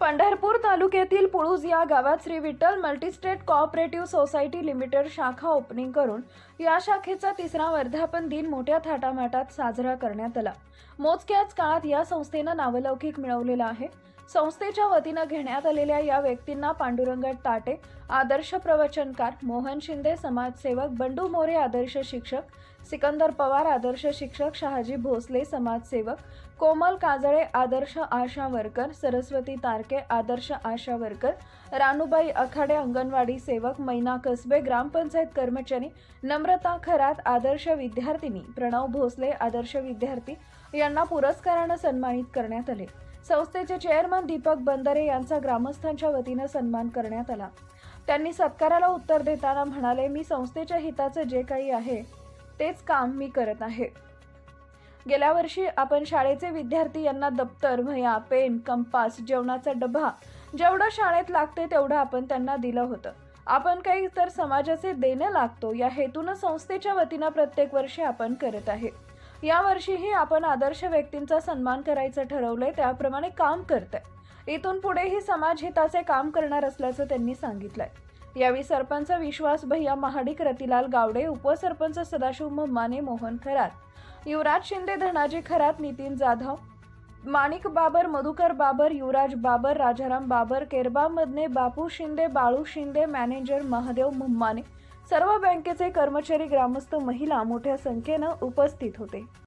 पंढरपूर तालुक्यातील पुळूज या गावात Shri Vitthal multistate cooperative society limited शाखा ओपनिंग करून या शाखेचा तिसरा वर्धापन दिन मोठ्या थाटामाटात साजरा करण्यात आला. मोजक्याच काळात या संस्थेनं नावलौकिक मिळवलेला आहे. संस्थेच्या वतीनं घेण्यात आलेल्या या व्यक्तींना पांडुरंग ताटे आदर्श प्रवचनकार मोहन शिंदे समाजसेवक बंडू मोरे आदर्श शिक्षक सिकंदर पवार आदर्श शिक्षक शहाजी भोसले समाजसेवक कोमल काजळे आदर्श आशा वर्कर सरस्वती तारके आदर्श आशा वर्कर रानूबाई अखाडे अंगणवाडी सेवक मैना कसबे ग्रामपंचायत कर्मचारी नम्रता खरात आदर्श विद्यार्थिनी प्रणव भोसले आदर्श विद्यार्थी यांना पुरस्कारानं सन्मानित करण्यात आले. संस्थेचे चेअरमन दीपक बंदरे यांचा ग्रामस्थांच्या वतीनं सन्मान करण्यात आला. त्यांनी सत्काराला उत्तर देताना म्हणाले मी संस्थेच्या हिताचं जे काही आहे तेच काम मी करत आहे. गेल्या वर्षी आपण शाळेचे विद्यार्थी यांना दप्तर भया पेन कंपास जेवणाचा डबा जेवढं शाळेत लागते तेवढं आपण त्यांना दिलं होतं. आपण काही तर समाजाचे देणं लागतो. या हेतूनं संस्थेच्या वतीनं प्रत्येक वर्षी आपण करत आहे. यावर्षीही आपण आदर्श व्यक्तींचा सन्मान करायचं ठरवलंय त्याप्रमाणे काम करतंय. इथून पुढेही समाज हिताचे काम करणार असल्याचं त्यांनी सांगितलंय. यावेळी सरपंच विश्वास भैया महाडिक रतिलाल गावडे उपसरपंच सदाशिव मम्माने मोहन खरात युवराज शिंदे धनाजी खरात नितीन जाधव माणिक बाबर मधुकर बाबर युवराज बाबर राजाराम बाबर केरबामधने बापू शिंदे बाळू शिंदे मॅनेजर महादेव मुम्माने सर्व बँकेचे कर्मचारी ग्रामस्थ महिला मोठ्या संख्येनं उपस्थित होते.